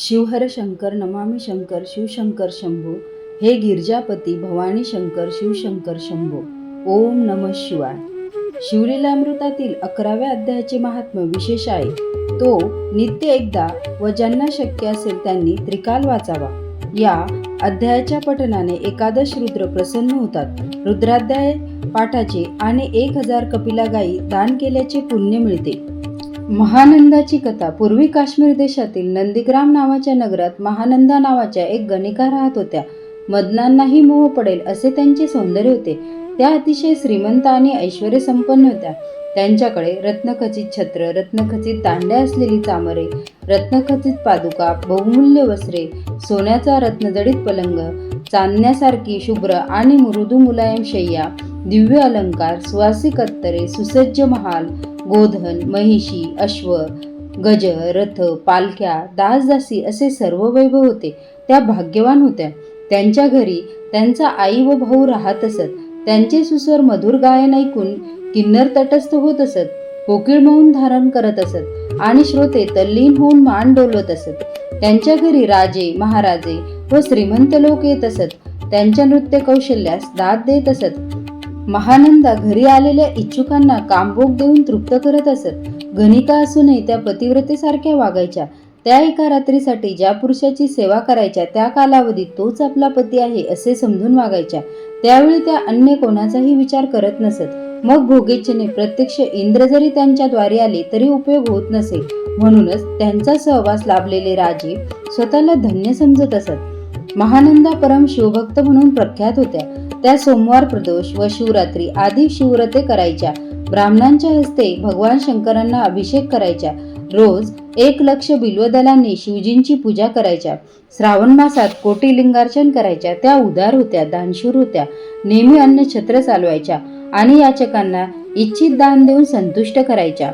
शिवहर शंकर नमामी शंकर शिवशंकर शंभो हे गिरजापती भवानी शंकर शिवशंकर शंभो. ओम नम शिवाय. शिवलीलामृतातील अकराव्या अध्यायाचे महात्म्य विशेष आहे. तो नित्य एकदा व ज्यांना शक्य असेल त्यांनी त्रिकाल वाचावा. या अध्यायाच्या पठनाने एकादश रुद्र प्रसन्न होतात. रुद्राध्याय पाठाचे आणि एक हजार कपिला गायी दान केल्याचे पुण्य मिळते. महानंदाची कथा. पूर्वी काश्मीर देशातील नंदीग्राम नावाच्या नगरात महानंदा नावाच्या एक गणिका राहत होत्या. मदनांनाही मोह पडेल असे त्यांचे सौंदर्य होते. त्या अतिशय श्रीमंत आणि ऐश्वर संपन्न होत्या. त्यांच्याकडे रत्नखचित छत्र रत्नखचित दांडे असलेली चामरे रत्नखचित पादुका बहुमूल्य वस्त्रे सोन्याचा रत्नजडित पलंग चांदण्यासारखी शुभ्र आणि मृदू मुलायम शय्या दिव्य अलंकार सुवासिक अत्तरे सुसज्ज महाल गोधन महिषी अश्व गज रथ पालख्या दासदासी असे सर्व वैभव होते. त्या भाग्यवान होत्या. त्यांच्या घरी त्यांचा आई व भाऊ राहत असत. त्यांचे सुस्वर मधुर गायन ऐकून किन्नर तटस्थ होत असत. कोकिळ मौन धारण करत असत आणि श्रोते तल्लीन होऊन मान डोलवत असत. त्यांच्या घरी राजे महाराजे व श्रीमंत लोक येत असत. त्यांच्या नृत्य कौशल्यास दाद देत असत. महानंदा घरी आलेल्या इच्छुकांना कामभोग देऊन तृप्त करत असत. गणिका असूनही त्या पतिव्रतेसारख्या वागायच्या. त्या एका रात्रीसाठी ज्या पुरुषाची सेवा करायच्या त्या कालावधीत तोच आपला पती आहे असे समजून वागायच्या. त्यावेळी त्या अन्य कोणाचाही विचार करत नसत. मग भोगेच्छेने प्रत्यक्ष इंद्र जरी त्यांच्या द्वारे आले तरी उपयोग होत नसे. म्हणूनच त्यांचा सहवास लाभलेले राजे स्वतःला धन्य समजत असत. महानंदा परम शिवभक्त म्हणून प्रख्यात होत्या. त्या सोमवार प्रदोष व शिवरात्री आदी शिवरते करायच्या. ब्राह्मणांच्या हस्ते भगवान शंकरांना अभिषेक करायच्या. रोज एक लक्ष बिल्वदलांनी शिवजींची पूजा करायच्या. श्रावण मासात कोटी लिंगार्चन करायच्या. त्या उदार होत्या दानशूर होत्या. नेहमी अन्न छत्र चालवायच्या आणि याचकांना इच्छित दान देऊन संतुष्ट करायच्या.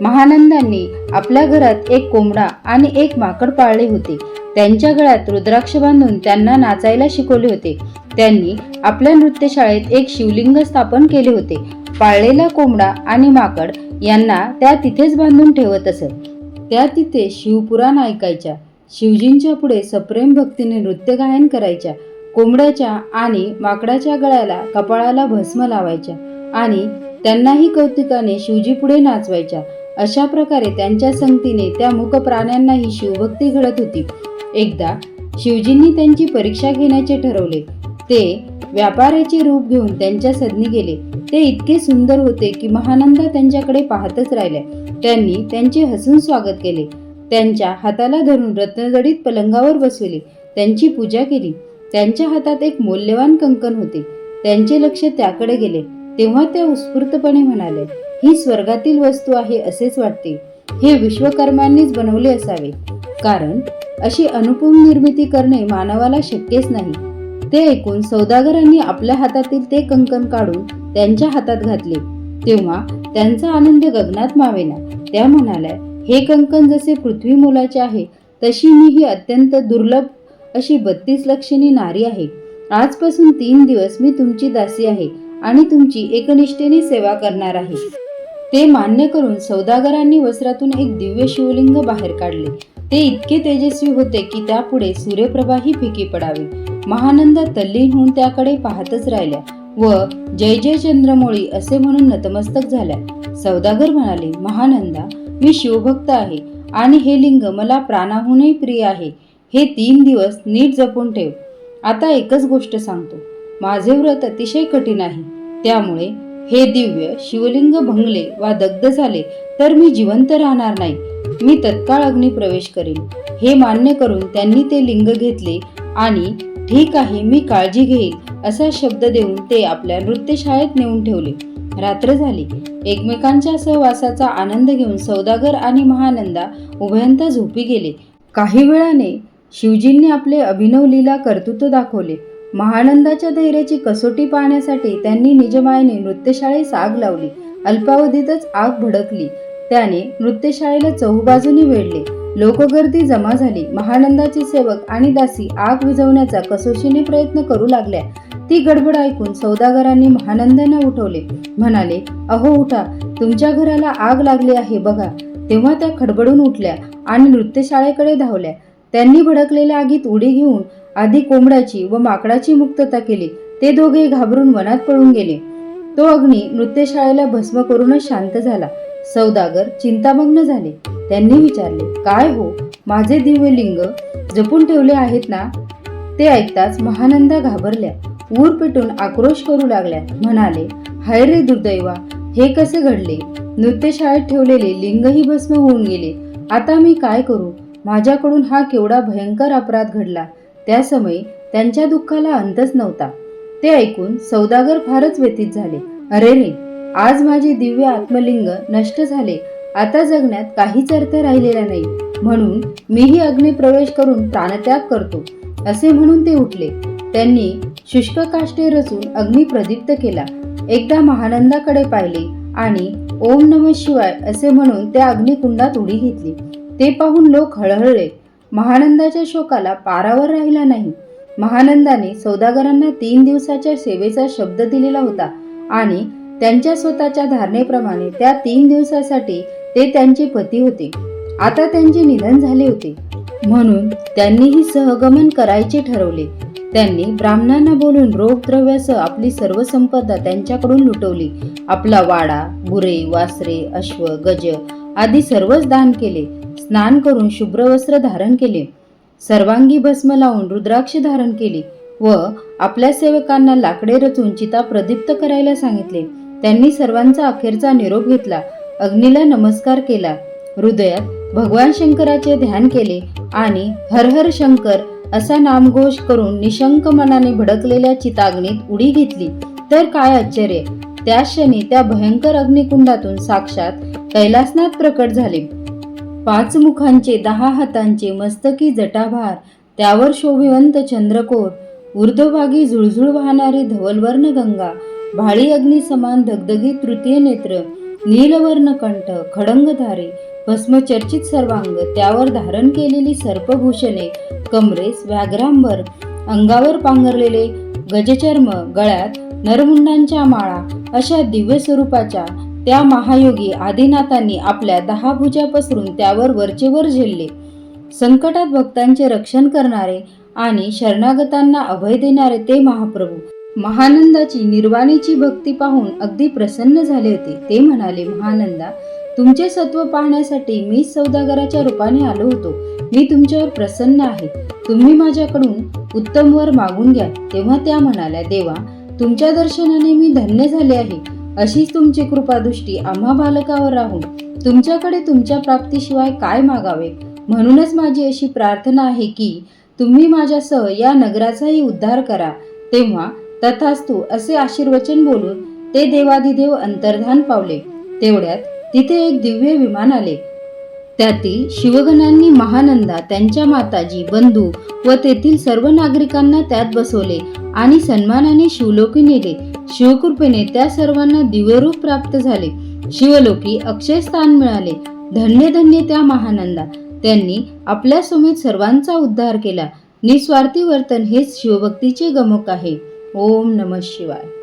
महानंदांनी आपल्या घरात एक कोंबडा आणि एक माकड पाळले होते. त्यांच्या गळ्यात रुद्राक्ष बांधून त्यांना नाचायला शिकवले होते. त्यांनी आपल्या नृत्यशाळेत एक शिवलिंग स्थापन केले होते. पाळलेला कोंबडा आणि माकड यांना त्या तिथेच बांधून ठेवत असत त्या तिथे शिवपुराण ऐकायच्या. शिवजींच्या पुढे सप्रेम भक्तीने नृत्य गायन करायच्या. कोंबड्याच्या आणि माकडाच्या गळ्याला कपाळाला भस्म लावायच्या आणि त्यांनाही कौतुकाने शिवजी पुढे नाचवायच्या. अशा प्रकारे त्यांच्या संगतीने त्या मूक प्राण्यांनाही शिवभक्ती घडत होती. एकदा शिवजींनी त्यांची परीक्षा घेण्याचे ठरवले. ते व्यापाऱ्याचे रूप घेऊन त्यांच्या सदनी गेले. ते इतके सुंदर होते की महानंदा त्यांच्याकडे पाहतच राहिल्या त्यांनी त्यांचे हसून स्वागत केले. त्यांच्या हाताला धरून रत्नजडीत पलंगावर बसवले. त्यांची पूजा केली. त्यांच्या हातात एक मौल्यवान कंकण होते. त्यांचे लक्ष त्याकडे गेले. तेव्हा त्या उत्स्फूर्तपणे म्हणाले ही स्वर्गातील वस्तू आहे असेच वाटते. हे विश्वकर्मांनीच बनवले असावे. कारण अशी अनुपम निर्मिती करणे मानवाला शक्यच नाही. ते ऐकून सौदागरांनी आपल्या हातातील ते कंकण काढून त्यांच्या हातात घातले. तेव्हा त्यांचा आनंद गगनात मावेना. त्या म्हणाल्या हे कंकण जसे पृथ्वी मोलाचे आहे तशी मी ही अत्यंत दुर्लभ अशी बत्तीस लक्षणी नारी आहे. आजपासून तीन दिवस मी तुमची दासी आहे आणि तुमची एकनिष्ठेने सेवा करणार आहे. ते मान्य करून सौदागरांनी वस्त्रातून एक दिव्य शिवलिंग बाहेर काढले. ते इतके तेजस्वी होते की त्यापुढे सूर्यप्रभाही फिकी पडावी. महानंदा तल्लीन होऊन त्याकडे पाहतच राहिल्या व जय जय चंद्रमोळी असे म्हणून नतमस्तक झाल्या. सौदागर म्हणाले महानंदा मी शिवभक्त आहे आणि हे लिंग मला प्राणाहूनही प्रिय आहे. हे तीन दिवस नीट जपून ठेव. आता एकच गोष्ट सांगतो. माझे व्रत अतिशय कठीण आहे. त्यामुळे हे दिव्य शिवलिंग भंगले वा दग्ध झाले तर मी जिवंत राहणार नाही. मी तत्काळ अग्नी प्रवेश करेन. हे मान्य करून त्यांनी ते लिंग घेतले आणि ठीक आहे मी काळजी घेईल असा शब्द देऊन ते आपल्या नृत्यशाळेत नेऊन ठेवले. रात्र झाली. एकमेकांच्या सहवासाचा आनंद घेऊन सौदागर आणि महानंदा उभयंता झोपी गेले. काही वेळाने शिवजींनी आपले अभिनव लीला कर्तृत्व दाखवले. महानंदाच्या धैर्याची कसोटी पाहण्यासाठी त्यांनी निजमायाने नृत्यशाळेस आग लावली. अल्पावधीतच आग भडकली. त्याने नृत्यशाळेला चहूबाजूने वेढले. लोकगर्दी जमा झाली. महानंदाचे सेवक आणि दासी आग विझवण्याचा कसोशीने प्रयत्न करू लागल्या. ती गडबड ऐकून सौदागरांनी महानंदांना उठवले. म्हणाले अहो उठा. तुमच्या घराला आग लागली आहे बघा. तेव्हा त्या खडबडून उठल्या आणि नृत्यशाळेकडे धावल्या. त्यांनी भडकलेल्या आगीत उडी घेऊन आधी कोंबड्याची व माकडाची मुक्तता केली. ते दोघे घाबरून वनात पळून गेले. तो अग्नी नृत्यशाळेला भस्म करूनच शांत झाला. सौदागर चिंतामग्न झाले. त्यांनी विचारले काय हो? माझे दिव्य लिंग जपून ठेवले आहेत ना? ते ऐकताच महानंदा घाबरल्या. ऊर पेटून आक्रोश करू लागल्या. म्हणाले हाय रे दुर्दैवा हे कसे घडले? नृत्यशाळेत ठेवलेले लिंगही भस्म होऊन गेले. आता मी काय करू? माझ्याकडून हा केवढा भयंकर अपराध घडला. त्यासमयी त्यांच्या दुःखाला अंतच नव्हता. ते ऐकून सौदागर फारच व्यतीत झाले. अरे रे आज माझे दिव्य आत्मलिंग नष्ट झाले. आता जगण्यात काहीच अर्थ राहिलेला नाही. म्हणून मीही अग्नी प्रवेश करून प्राणत्याग करतो असे म्हणून ते उठले. त्यांनी शुष्क काष्टे रचून अग्नी प्रदीप्त केला. एकदा महानंदाकडे पाहिले आणि ओम नम शिवाय असे म्हणून त्या अग्निकुंडात उडी घेतली. ते पाहून लोक हळहळले. महानंदाच्या शोकाला पारावर राहिला नाही. महानंदाने सौदागरांना तीन दिवसाच्या सेवेचा शब्द दिलेला होता आणि त्यांच्या स्वतःच्या धारणेप्रमाणे त्या तीन दिवसासाठी ते त्यांचे पती होते. आता त्यांचे निधन झाले होते. म्हणून त्यांनीही सहगमन करायचे ठरवले. त्यांनी ब्राह्मणांना बोलून रोगद्रव्यासह आपली सर्व संपदा त्यांच्याकडून लुटवली. आपला वाडा गुरे वासरे अश्व गज आदी सर्वच दान केले. स्नान करून शुभ्र वस्त्र धारण केले. सर्वांगी भस्म लावून रुद्राक्ष धारण केली व आपल्या सेवकांना लाकडे रचून चिता प्रदीप्त करायला सांगितले. त्यांनी सर्वांचा अखेरचा निरोप घेतला. अग्नीला नमस्कार केला. हृदयात भगवान शंकराचे ध्यान केले आणि हर हर शंकर असा नामघोष करून निशंक मनाने भडकलेल्या चिताग्नीत उडी घेतली. तर काय आश्चर्य! त्या क्षणी त्या भयंकर अग्निकुंडातून साक्षात कैलासनाथ प्रकट झाले. पाच मुखांचे दहा हातांचे मस्तकी जटाभार त्यावर शोभिवंत चंद्रकोर ऊर्ध्वभागी झुळझुळ वाहणारी धवलवर्ण गंगा भाळी अग्नी समान धगधगी तृतीय नेत्र नीलवर्ण कंठ खडंगधारे भस्मचर्चित सर्वांग त्यावर धारण केलेली सर्पभूषणे कमरेस व्याघ्रांबर अंगावर पांघरलेले गजचर्म गळ्यात नरमुंडांच्या माळा अशा दिव्य स्वरूपाच्या त्या महायोगी आदिनाथांनी आपल्या दहा भुजा पसरून त्यावर वरचेवर झेलले. संकटात भक्तांचे रक्षण करणारे आणि शरणागतांना अभय देणारे ते महाप्रभू. महानंदाची निर्वाणीची भक्ती पाहून अगदी प्रसन्न झाले होते. ते म्हणाले महानंदा तुमचे सत्व पाहण्यासाठी मी सौदागराच्या रूपाने आलो होतो. मी तुमच्यावर प्रसन्न आहे. तुम्ही माझ्याकडून उत्तम वर मागून घ्या. तेव्हा त्या म्हणाल्या देवा तुमच्या दर्शनाने मी धन्य झाले आहे. अशीच तुमची कृपादृष्टी आम्हा बालकावर राहून तुमच्याकडे तुमच्या प्राप्तीशिवाय काय मागावे? म्हणूनच माझी अशी प्रार्थना आहे की तुम्ही माझ्यासह या नगराचाही उद्धार करा. तेव्हा तथास्तु असे आशीर्वचन बोलून ते देवादिदेव अंतर्धान पावले. तेवढ्यात तिथे एक दिव्य विमान आले. त्यातील शिवगणांनी महानंदा त्यांच्या माताजी बंधू व तेथील सर्व नागरिकांना त्यात बसवले आणि सन्मानाने शिवलोकी नेले. शिवकृपेने त्या सर्वांना दिव्यरूप प्राप्त झाले. शिवलोकी अक्षय स्थान मिळाले. धन्य धन्य त्या महानंदा. त्यांनी आपल्या समेत सर्वांचा उद्धार केला. निस्वार्थी वर्तन हेच शिवभक्तीचे गमक आहे. ओम नम शिवाय.